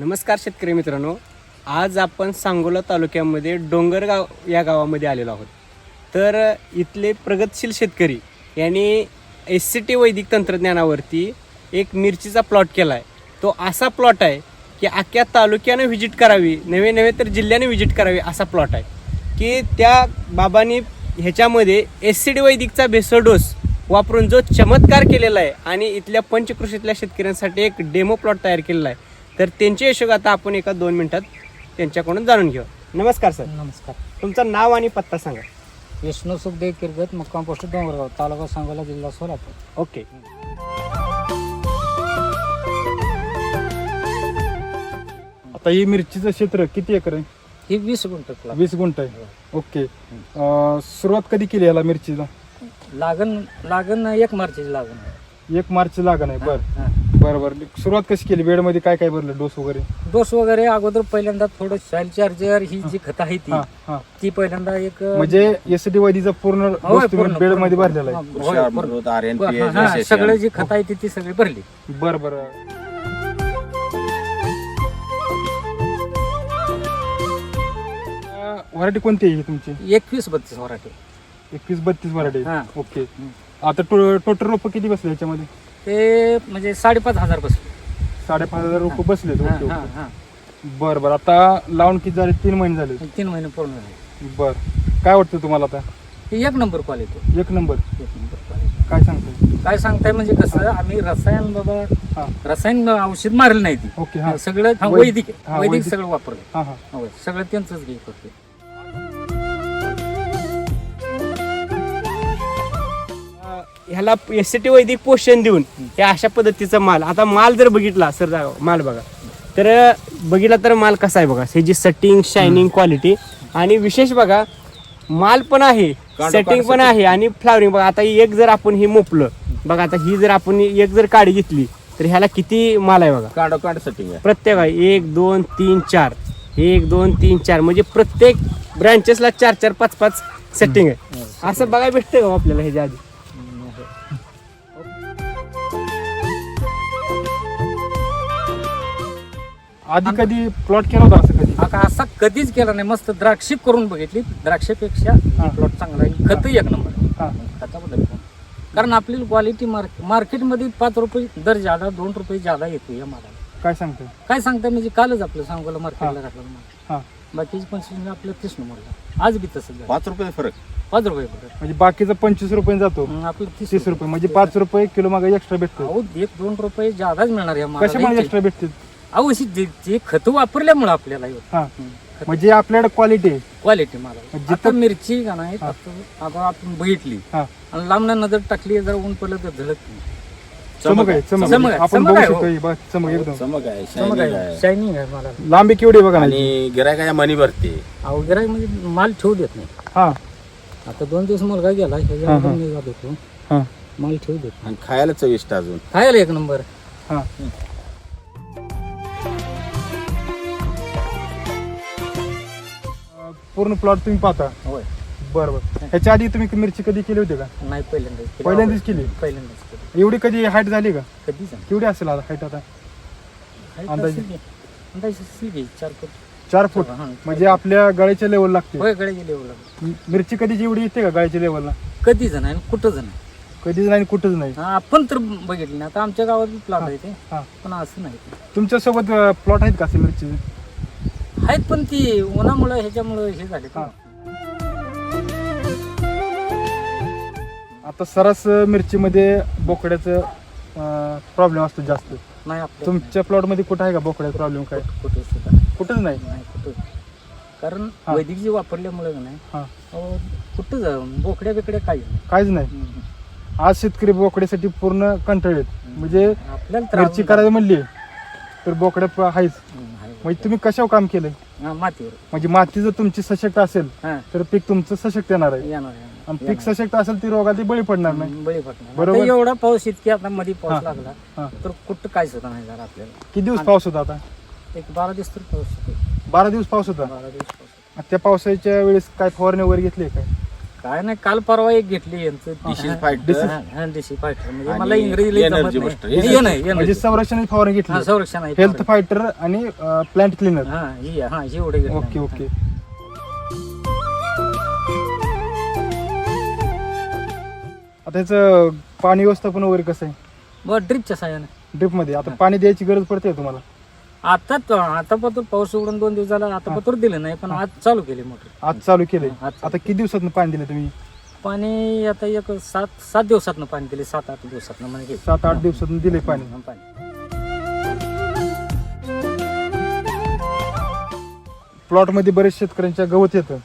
नमस्कार शेतकरी मित्रांनो. आज आपण सांगोला तालुक्यामध्ये डोंगरगाव या गावामध्ये आलेलो आहोत. तर इथले प्रगतशील शेतकरी यांनी एस सी टी वैदिक तंत्रज्ञानावरती एक मिरचीचा प्लॉट केला आहे तो असा प्लॉट आहे की अख्ख्या तालुक्यानं व्हिजिट करावी नवे नवे तर जिल्ह्याने व्हिजिट करावी असा प्लॉट आहे. की त्या बाबांनी ह्याच्यामध्ये एस सी डी वैदिकचा भेसळ डोस वापरून जो चमत्कार केलेला आहे आणि इथल्या पंचकृषीतल्या शेतकऱ्यांसाठी एक डेमो प्लॉट तयार केलेला आहे. तर त्यांचे यशोग आता आपण एका दोन मिनिटात त्यांच्याकडून जाणून घेऊ. नमस्कार सर. नमस्कार. तुमचं नाव आणि पत्ता सांगा. विष्णू सुखदेव किरगत मुक्काम पोस्ट डोंगरगाव तालुका सांगोला जिल्हा सोलापूर. ओके. आता ही मिरचीचं क्षेत्र किती एकर आहे? ही वीस गुंठ. वीस गुंठ आहे. ओके. अं, सुरुवात कधी केली याला मिरचीला? लागण लागण एक मार्चची लागण आहे. एक मार्च लागण आहे बर. हा. बर बर. सुरुवात कशी केली? बेडमध्ये काय काय भरलं? डोस वगैरे? डोस वगैरे अगोदर पहिल्यांदा थोडं सॉइल चार्जर ही जी खत आहे ती हा हा. ती पहिल्यांदा एक म्हणजे एस टी वैदीचा पूर्ण डोस तुम्ही पूर्ण- बेडमध्ये पूर्ण. भरलेला आहे. होय. हा, हा, सगळे जी खत आहे ती ती सगळी भरली. बर बर. व्हरायटी कोणती आहे ही तुमची? एकवीस बत्तीस वराठी. एकवीस बत्तीस व्हरायटी हा. ओके. आता टोटल रोप किती बसले याच्यामध्ये? ते म्हणजे साडेपाच हजार बसले साडेपाच हजार रोप बसले हा, ओके हा, ओके. हा. बर बर. आता लावून किती झाले? तीन महिने झाले. तीन महिने पूर्ण झाले. बर. काय वाटतं तुम्हाला आता? ही एक नंबर क्वालिटी एक नंबर. एक नंबर क्वालिटी काय सांगतो काय सांगताय म्हणजे कसं आम्ही रसायन बाबा हा. रसायन औषध मारलं नाही ती. ओके हा. सगळं हा, वैद- वैदिक. हा, वैदिक वैदिक. सगळं वापरलं. हा हा. होय, सगळं त्यांचंच घे करते ह्याला एस सी टी वैदिक पोषण देऊन हे अशा पद्धतीचा माल. आता माल जर बघितला सर माल बघा. तर बघितला तर माल कसा आहे बघा. ह्याची सटिंग शायनिंग क्वालिटी आणि विशेष बघा माल पण आहे सेटिंग पण आहे आणि फ्लावरिंग बघा आता एक जर आपण हे मोपलं बघा आता ही जर आपण एक जर काडी घेतली तर ह्याला किती माल आहे बघा? काढ काढ सेटिंग प्रत्येक आहे. एक दोन तीन चार. एक दोन तीन चार. म्हणजे प्रत्येक ब्रँचेसला चार चार पाच पाच सेटिंग आहे. असं बघायला भेटतंय हो आपल्याला ह्याच्या आधी? आधी कधी प्लॉट केला होता असं कधी? आता असा कधीच केला नाही. मस्त द्राक्षी करून बघितली. द्राक्षेपेक्षा प्लॉट चांगला आहे. खत एक नंबर. हा. खताबद्दल. कारण आपली क्वालिटी मार्केट मार्केटमध्ये पाच रुपये दर जादा दोन रुपये जादा येतो या मालाला. काय सांगतो काय सांगताय म्हणजे कालच आपलं सांगोला मार्केटला घातलं माल हा. बाकीची पंचवीस आपलं तीस नंबरला. आज बी तसंच झालं. पाच रुपये फरक. पाच रुपये पडत म्हणजे बाकीचं पंचवीस रुपये जातो. आपलं तीस तीस रुपये. म्हणजे पाच रुपये किलो मागे एक्स्ट्रा भेटतो अहो एक दोन रुपये जादाच मिळणार या मालाला. एक्स्ट्रा भेटते अहो अशी जे जे खत वापरल्यामुळे आपल्याला हा म्हणजे आपल्याकडे क्वालिटी आहे. क्वालिटी मला जिथं- आता मिरची का नाही आता आता आपण बघितली. हा. आणि लांबना नजर टाकली जर ऊन पडलं तर झलक चमक आहे चमक चमक आहे. आहे, आपण चमक बघू आहे, शकतो हो. बघ, चमक एकदम. चमक आहे चमक shining आहे. आहे शायनिंग आहे मला लांबी केवढी आहे बघा ना आणि गिरायकाच्या मनी भरते. अहो गिराईक म्हणजे माल ठेवू देत नाही. हा. आता दोन दिवस मुलगा गेला ह्याच्या हा, अगोदर हा. मी जात. होतो हा. माल ठेवू देत नाही. आणि खायला चविष्ट अजून. खायला एक नंबर. हा. पूर्ण प्लॉट तुम्ही पाहता. होय. बरं बरं. ह्याच्या आधी तुम्ही मिरची कधी केली होती का? नाही पहिल्यांदाच केली. पहिल्यांदाच केली? पहिल्यांदाच केली. एवढी कधी हाईट झाली का? नाही. केवढी असेल आता हाईट आता? अंदाजे? चार फूट. चार फूट. हा, म्हणजे आपल्या गळ्याच्या लेवल लागते होयकडे गेले एवढं मिरची कधीची एवढी येते का गळ्याच्या लेवलला कधीच नाही आणि कुठंच नाही. कधीच नाही कुठंच नाही. हा, आपण तर बघितली ना. आता आमच्या गावात प्लॉट आहे ते. हा. पण असं नाही. तुमच्यासोबत प्लॉट आहेत का असे मिरची आहेत पण ती उन्हामुळं ह्याच्यामुळं हे झाले हा. आता सरस मिरचीमध्ये बोकड्याचं प्रॉब्लेम असतो जास्त. नाही आपल्या तुमच्या प्लॉटमध्ये कुठं आहे का बोकड्याचा प्रॉब्लेम काय? कुठं सुद्धा. कुठंच नाही? नाही कुठं. कारण हा. वैदिक जे वापरल्यामुळे का नाही हा. अहो, कुठं जा बोकड्या बिकड्या काही नाही. काहीच नाही. हम्म. आज शेतकरी बोकड्यासाठी पूर्ण कंटाळलेत. म्हणजे आपल्याला त्रास मिरची करायला म्हणली तर बोकड्या प- आहेच हम्म. म्हणजे तुम्ही कशावर काम केलंय? हा, मातीवर. म्हणजे माती जर तुमची सशक्त असेल हा. तर पीक तुमचं सशक्त येणार आहे. येणार येणार. आणि पीक सशक्त असेल ती रोगाला ती बळी पडणार नाही. हम्म, बळी पडणार. बरोबर. आता एवढा पाऊस इतकी आता मध्ये पाऊस. लागला हा. तर कुठं काय सुद्धा नाही झालं आपल्याला. किती दिवस पाऊस होता आता? एक बारा दिवस तर पाऊस होतो. बारा दिवस पाऊस होता? बारा दिवस पाऊस होता. त्या पावसाच्या वेळेस काय फवारणी वगैरे घेतली काय? काय नाही काल परवा एक घेतली यांचं. हा, fighter. म्हणजे आणि मला इंग्रजी energy booster. म्हणजे. संरक्षण फवारणी हा, घेतली संरक्षण आहे. हेल्थ फायटर आणि प्लांट क्लिनर हा ही हा ही एवढे घेतली. ओके ओके आता ह्याचं पाणी व्यवस्थापन वगैरे कसं आहे? बरं ड्रिपच्या साह्याने ड्रिपमध्ये. आता पाणी द्यायची गरज पडते तुम्हाला? आता तो- आता पत्र पाऊस उघडून दोन दिवस झाला आता पत्र दिलं नाही पण आज चालू केली मोटर. आज चालू आज चालू. आता किती दिवसात पाणी दिलं तुम्ही? पाणी आता एक सात सात दिवसातनं पाणी दिले सात आठ दिवसातनं म्हणजे सात आठ दिवसातून दिले पाणी. पाणी. प्लॉटमध्ये बरेच शेतकऱ्यांच्या गवत येतं.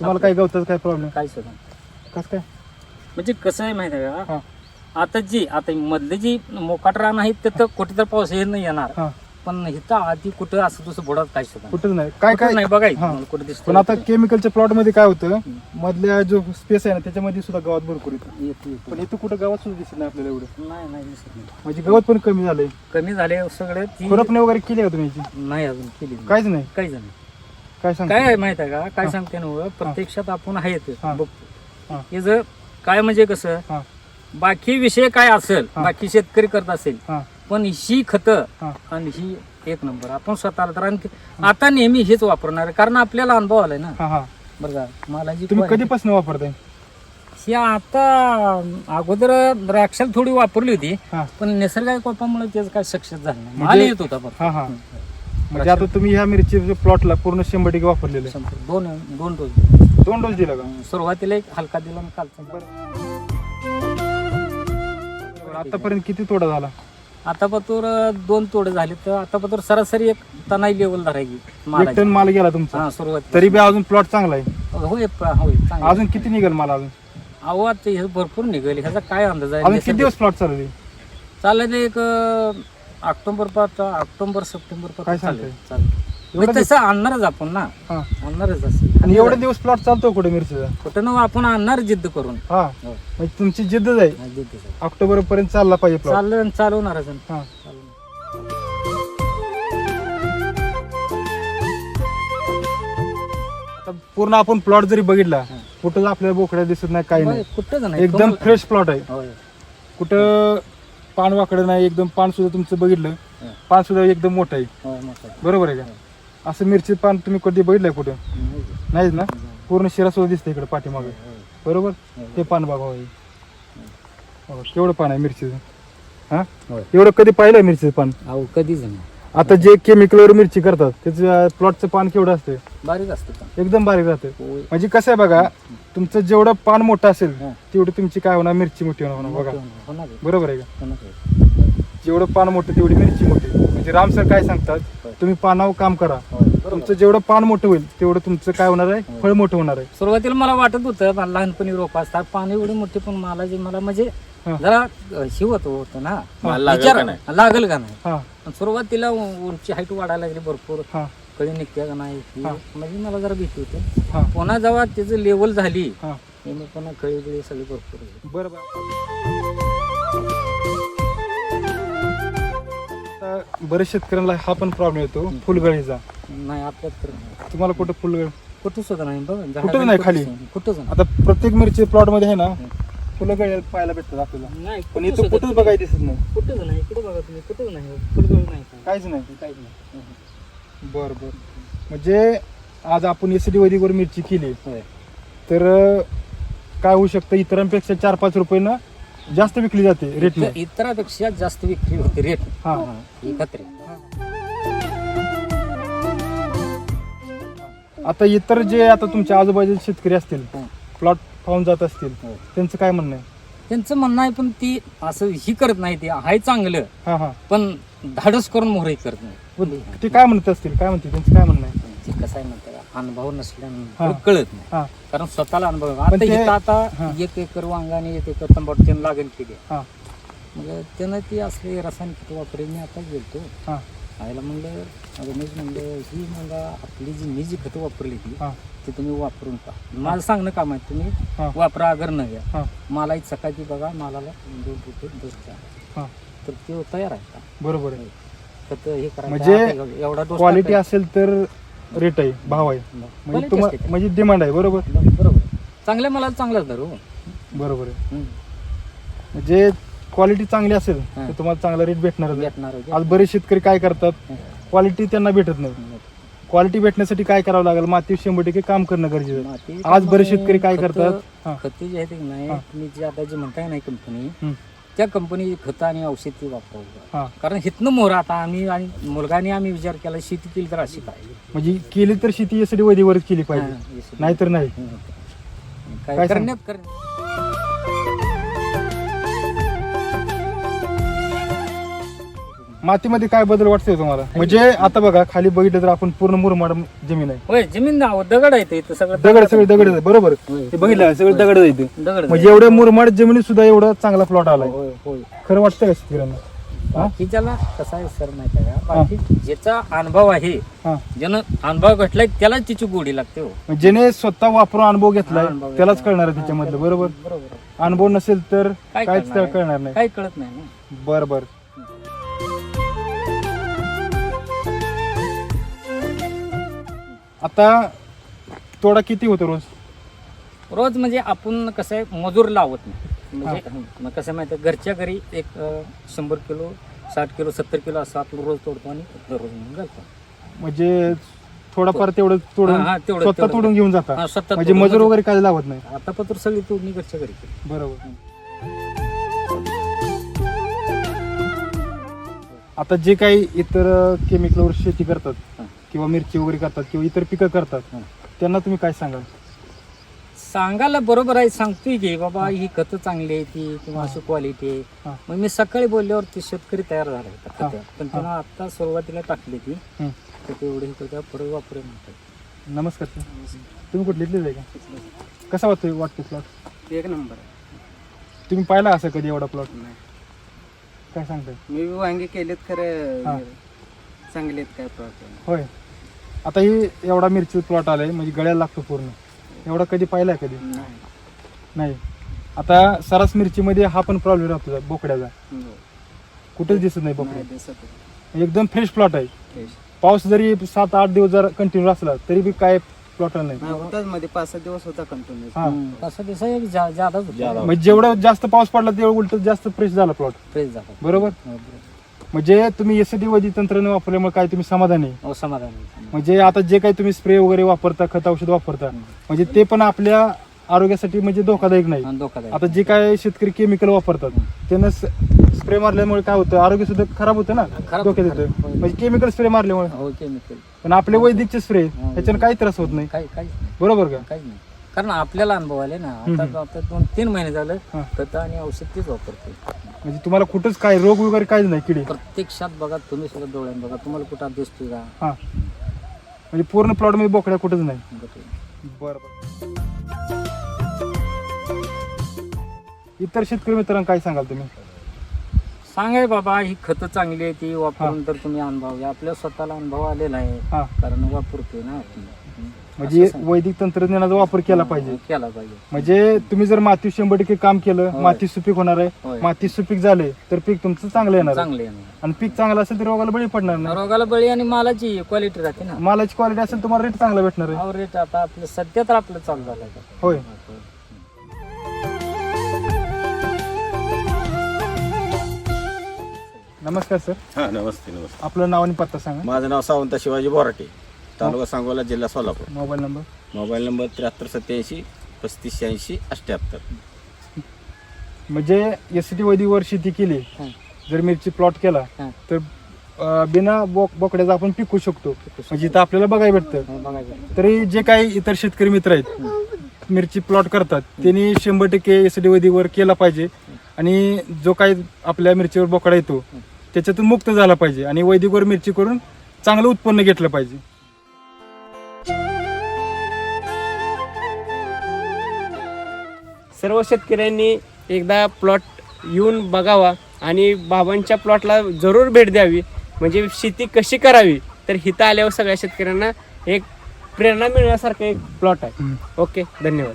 तुम्हाला काय गवताचं काय प्रॉब्लेम काय सुद्धा कसं काय? म्हणजे कसं आहे माहिती आहे. का? आता जी आता मधले जी मोकाट रान आहेत तिथं कुठे तर पाऊस हे नाही येणार. पण इथं आधी कुठं असं दुसरं बुडात काय सुद्धा कुठंच नाही. काय कुठं काय नाही बघायचं हा. मला कुठं दिसतं पण आता केमिकलच्या प्लॉटमध्ये काय होतं? मधल्या जो स्पेस आहे ना त्याच्यामध्ये सुद्धा गवत भरपूर येतं. येतं, येतं. पण इथं कुठं गवत सुद्धा दिसत नाही आपल्याला एवढं. नाही नाही दिसत नाही. म्हणजे गवत पण कमी झालंय. कमी झाले सगळे. ती खुरपणे वगैरे केली का तुम्ही याची? नाही अजून केली नाही. काहीच नाही? काहीच नाही. काय सांग काय आहे माहीत आहे का? काय सांगते ना हो, प्रत्यक्षात आपण आहे ते हा. बघतो हा. हे जर काय म्हणजे कसं? हा. बाकी विषय काय असेल हा. बाकी शेतकरी करत असेल हा. पण ही खत हा. आणि ही एक नंबर. आपण स्वतःला तर आणखी आता नेहमी हेच वापरणार आहे. कारण आपल्याला अनुभव आलाय ना. हा हा. बरं का मला जी तुम्ही कधीपासून वापरताय? ही आता अगोदर द्राक्षाला थोडी वापरली होती हा. पण निसर्गाच्या कोपामुळे त्याचं काय सक्सेस झालं नाही. म्हणजे- माल येत होता पण हा हा. म्हणजे आता तुम्ही ह्या मिरची प्लॉटला पूर्ण शंभर टक्के वापरलेलं आहे. दोन दोन डोस दिले. दोन डोस दिला का? सुरुवातीला एक हलका दिला आणि कालचा. आतापर्यंत किती तोडा झाला? आता पतूर दोन तोडे झाले तर आता पतूर सरासरी एक तनाई लेवल धरायची एक मालाची. टन माल गेला तुमचा? हा सुरुवात. तरी बी अजून प्लॉट चांगला आहे. होय प- होय चांगलं. अजून किती निघेल मला अजून? अहो आता हे भरपूर निघेल. ह्याचा काय अंदाज अजून आहे किती दिवस प्लॉट चालू चालेल एक अं, ऑक्टोबर पाच ऑक्टोबर सप्टेंबर काय पाच सांगताय? चालेल एवढं तसं आणणारच आपण ना. हा. आणणारच असं. आणि एवढे दिवस प्लॉट चालतो कुठे मिरचीचा? कुठं ना आपण आणणार जिद्द करून. हा. हो. म्हणजे तुमची आहे. हा, जिद्द करून. ऑक्टोबर पर्यंत चालला पाहिजे प्लॉट चाललं आणि चालवणारच आणि हा. चालवणार. आता पूर्ण आपण प्लॉट जरी बघितला कुठं आपल्याला बोकड्या दिसत नाही काही होय, नाही कुठंच नाही. एकदम फ्रेश प्लॉट आहे. होय. कुठं पान वाकडं नाही एकदम पान सुद्धा तुमचं बघितलं. हा. पान सुद्धा एकदम मोठं आहे. होय, मोठं. बरोबर आहे का? असं मिरची पान तुम्ही कधी बघितलंय कुठं? नाही. नाहीच ना? पूर्ण शिरा सुद्धा दिसतं इकडे पाठीमागे. बरोबर? ते पान बघा केवढं पान आहे मिरचीचं. हा. एवढं कधी पाहिलं मिरचीचं पान? अहो कधीच नाही. आता जे केमिकलवर मिरची करतात त्याचं प्लॉटचं पान केवढं असतं बारीक असतं एकदम बारीक राहतं. म्हणजे कसं आहे बघा तुमचं जेवढं पान मोठं असेल. तेवढी तुमची काय होणार? मिरची मोठी होणार बघा. बरोबर आहे का. जेवढं पान मोठं तेवढी मिरची मोठी. म्हणजे राम सर काय सांगतात. तुम्ही पानावर काम करा. तुमचं जेवढं पान मोठं होईल तेवढं तुमचं काय होणार आहे? फळ मोठं होणार आहे. सुरुवातीला मला वाटत होतं मला लहानपणी रोप असतात पाणी एवढी मोठी पण मला जे मला म्हणजे हा. जरा शिवत होतं ना. माल लागेल विचार का नाही? लागल का नाही? हा. सुरुवातीला उंची हाईट वाढायला लागली भरपूर. हा. कळी निघते का नाही ही हा. म्हणजे मला जरा भीती होती. हा. पुन्हा जेव्हा त्याचं लेवल झाली हा. पुन्हा कळी बिळी सगळी भरपूर झाली. आता बरेच शेतकऱ्यांना हा पण प्रॉब्लेम येतो फुलगळीचा. नाही आपल्यात तर नाही. तुम्हाला कुठं फुलगळ? कुठं सुद्धा नाही बघ कुठंच नाही खाली? कुठंच नाही आता प्रत्येक मिरची प्लॉटमध्ये आहे ना फुलगळ पाहायला भेटतात आपल्याला. नाही पण कुठं इथं सुद्धा कुठंच बघायला दिसत नाही. कुठंच नाही इकडे बघा तुम्ही कुठंच नाही फुलगळ नाही. काहीच नाही. काहीच नाही. बर बर. म्हणजे आज आपण एसीडी वैदिकवर मिरची केली. होय. तर अं, काय होऊ शकतं? इतरांपेक्षा चार पाच रुपयानं जास्त विकली जाते इतर- इतरापेक्षा जास्त विक्री होते रेट हा. एकत्र. आता इतर जे आता तुमच्या आजूबाजूचे शेतकरी असतील हा. प्लॉट पाहून जात असतील हो. त्यांचं काय म्हणणं आहे? त्यांचं म्हणणं आहे पण ती असं ही करत नाही ते आहे चांगलं. हा हा. पण धाडस करून मोहरही करत नाही. ते काय म्हणत असतील? काय म्हणते त्यांचं काय म्हणणं आहे? ते कसं आहे म्हणतात अनुभव हा. नसल्यानं कळत नाही. कारण स्वतःला अनुभव. पण आता ते- इथं हा. आता एक एकर वांगा आणि एक एकर तंबाखू त्यानं लागण केली. आहे. हा. मग त्यानं ती असले रासायनिक खत वापरे मी आता गेलतो. हा. आईला म्हणलं रमेश म्हणलं ही म्हणलं आपली जी मी जी खतं वापरली ती हा. ती तुम्ही वापरून पहा. मला सांगणं काम आहे तुम्ही. वापरा अगर न घ्या. हा. मला एक सकाळची बघा मालाला दोन रुपये डोस द्या. हा. तर ते तयार आहे का? बरोबर आहे. खत हे करायचं म्हणजे आता एवढा डोस क्वालिटी टाकायचा. असेल तर रेट आहे भाव आहे म्हणजे Quality तुम्हा असते. म्हणजे डिमांड आहे बरोबर बरोबर चांगल्या मला चांगलाच धरू बरोबर आहे हम्म. म्हणजे क्वालिटी चांगली असेल हा. तर तुम्हाला चांगला रेट भेटणार भेटणार. आज बरेच शेतकरी काय करतात क्वालिटी त्यांना भेटत नाही क्वालिटी भेटण्यासाठी काय करावं लागेल माती शंभर टक्के काम करणं गरजेचं आहे. माती आज बरेच शेतकरी काय खतं- करतात हा. खते जे आहेत की नाही हा. तुम्ही जे आता जे म्हणताय नाही कंपनी हम्म. त्या कंपनी खतं आणि औषध ती वापरतात. हा. कारण हितनं मोर आता आम्ही आणि मुलगाने आम्ही विचार केला शेती केली तर अशी पाहिजे. म्हणजे केली तर शेती यासाठी वैदिकवरच केली पाहिजे. हा. नाहीतर नाही. काय काय सांग- करण्यात. मातीमध्ये काय बदल वाटतोय तुम्हाला? म्हणजे आता बघा खाली बघितलं तर आपण पूर्ण मुरमाड जमीन आहे. होय जमीन नाव दगड आहे ते इथं सगळं दगड सगळे दगड आहे, बरोबर. हे बघितलं सगळं दगड आहे इथे. दगड म्हणजे एवढ्या मुरमाड जमिनीत सुद्धा एवढा चांगला प्लॉट आलाय. होय होय. खरं वाटतं का शेतकऱ्यांना? हा? बाकीच्याला कसं आहे सर माहिती आहे का? बाकी ज्याचा अनुभव आहे हा. ज्यानं अनुभव घटलाय त्यालाच तिची गोडी लागते हो. म्हणजे ज्याने स्वतः वापरून अनुभव घेतलाय त्यालाच घेतलाय. कळणार आहे त्याच्यामधलं बरोबर? बरोबर. अनुभव नसेल तर काय काहीच त्याला? कळणार नाही. काही कळत नाही ना. बर बर. आता तोडा किती होतो रोज? रोज म्हणजे आपण कसं आहे मजूर लावत नाही. म्हणजे मग कसं माहिती आहे घरच्या घरी एक अं, शंभर किलो साठ किलो सत्तर किलो असं आपण रोज तोडतो आणि दररोज म्हणून घालतो. म्हणजे थोडाफार तेवढं तोडून हा, हा, तेवढं- स्वतः तेवढं. तोडून घेऊन जाता. हा, स्वतः म्हणजे तोडून मजूर. वगैरे काय लावत नाही. आता पत्र सगळी तोडणी घरच्या घरी केली. बरोबर. आता जे काही इतर केमिकलवर शेती करतात. किंवा मिरची वगैरे करतात किंवा इतर पिकं करतात. त्यांना तुम्ही काय सांगाल? सांगायला बरोबर आहे सांगतोय की बाबा ही खतं चांगली आहे ती किंवा अशी क्वालिटी आहे. मग मी सकाळी बोलल्यावर ते शेतकरी तयार झाला होता. खतं. पण त्यांना आता सुरुवातीला टाकली ती. तर ते एवढे करता पुढे वापरे म्हणतात नमस्कार सर. तुम्ही कुठले इथलेच आहे का? कसा वाटतोय वाटतो प्लॉट एक नंबर तुम्ही पाहिला असं कधी एवढा प्लॉट नाही. काय सांगताय? मी वांगे केलेत. खरं. चांगले आहेत काय प्रॉब्लेम होय. आता ही एवढा मिरची प्लॉट आलाय म्हणजे गळ्याला लागतो पूर्ण. एवढा कधी पाहिलाय कधी? नाही. नाही. आता सरास मिरचीमध्ये हा पण प्रॉब्लेम राहतो बोकड्याचा. कुठेच दिसत नाही नाही बोकड्या एकदम फ्रेश प्लॉट आहे. फ्रेश. पाऊस जरी सात आठ दिवस जर कंटिन्यू असला तरी बी काय प्लॉट नाही. मध्ये पाच सहा दिवस होता कंटिन्यू हा. तसं दिसा एक जा- जादाच जादा. म्हणजे जेवढं जास्त पाऊस पडला तेवढं उलट जास्त फ्रेश झाला प्लॉट फ्रेश झाला. बरोबर? हो, बरोबर. म्हणजे तुम्ही एस डी वैदिक तंत्रज्ञान वापरल्यामुळे काय तुम्ही समाधानी आहे? हो समाधान आहे. म्हणजे आता जे काही तुम्ही स्प्रे वगैरे वापरता खत औषध वापरता म्हणजे ते पण आपल्या आरोग्यासाठी म्हणजे धोकादायक नाही. आणि धोकादायक. आता जे काय शेतकरी केमिकल वापरतात त्यानं स्प्रे मारल्यामुळे काय होतं? आरोग्य सुद्धा खराब होतं ना? खराब खराब. येतं. म्हणजे केमिकल स्प्रे मारल्यामुळे. हो केमिकल पण आपले वैदिकचे स्प्रे त्याच्यानं काही त्रास होत नाही. काही बरोबर का? काहीच नाही. कारण आपल्याला अनुभव आले ना. आता आता दोन तीन महिने झालं हा. खतं आणि औषध तेच वापरतो म्हणजे तुम्हाला कुठंच काय रोग वगैरे काहीच नाही किडी? प्रत्यक्षात बघा तुम्ही सुद्धा डोळ्यात बघा. तुम्हाला कुठं दिसतोय का? हा. म्हणजे पूर्ण प्लॉटमध्ये बोकड्या कुठंच नाही. बरं बरं. इतर शेतकरी मित्रांना काय सांगाल तुम्ही? सांगाय बाबा ही खतं चांगली आहे ती वापरून तर तुम्ही अनुभव घ्या. आपल्या स्वतःला अनुभव आलेला आहे. हा. कारण वापरतोय ना आपण. म्हणजे असं सांग. वैदिक तंत्रज्ञानाचा वापर केला पाहिजे केला पाहिजे म्हणजे तुम्ही जर माती शंभर टक्के काम केलं होय. माती सुपीक होणार आहे होय. माती सुपीक झाले तर पीक तुमचं चांगलं येणार आहे. चांगले आहे ना. आणि पीक चांगलं असेल तर रोगाला बळी पडणार नाही रोगाला बळी आणि मालाची क्वालिटी राहते ना मालाची क्वालिटी असेल तुम्हाला रेट चांगला भेटणार आहे रेट आता आपलं सध्या तर आपलं चालू झालं आहे. होय नमस्कार सर हा नमस्ते नमस्ते आपलं नाव आणि पत्ता सांगा माझं नाव सावंत शिवाजी बोराटे तालुका सांगोला जिल्हा Solapur. Mobile number? Mobile number त्र्याहत्तर सत्याऐंशी पस्तीस शहाऐंशी अठ्ठ्याहत्तर. म्हणजे एस टी वैदिकवर शेती केली. हा. जर मिरची प्लॉट केला हा. तर अं, बिना बोक बोकड्याचा आपण पिकू शकतो. म्हणजे इथं आपल्याला बघायला भेटतं. बघायचं तरी जे काही इतर शेतकरी मित्र आहेत मिरची प्लॉट करतात त्यांनी शंभर टक्के एस डी वैदिकवर केला पाहिजे. आणि जो काही आपल्या मिरचीवर बोकडा येतो त्याच्यातून मुक्त झाला पाहिजे. आणि वैदिकवर मिरची करून चांगलं उत्पन्न घेतलं पाहिजे. सर्व शेतकऱ्यांनी एकदा प्लॉट येऊन बघावा आणि बाबांच्या प्लॉटला जरूर भेट द्यावी. म्हणजे शेती कशी करावी? तर हिथं आल्यावर सगळ्या शेतकऱ्यांना एक प्रेरणा मिळण्यासारखं एक प्लॉट आहे. ओके धन्यवाद.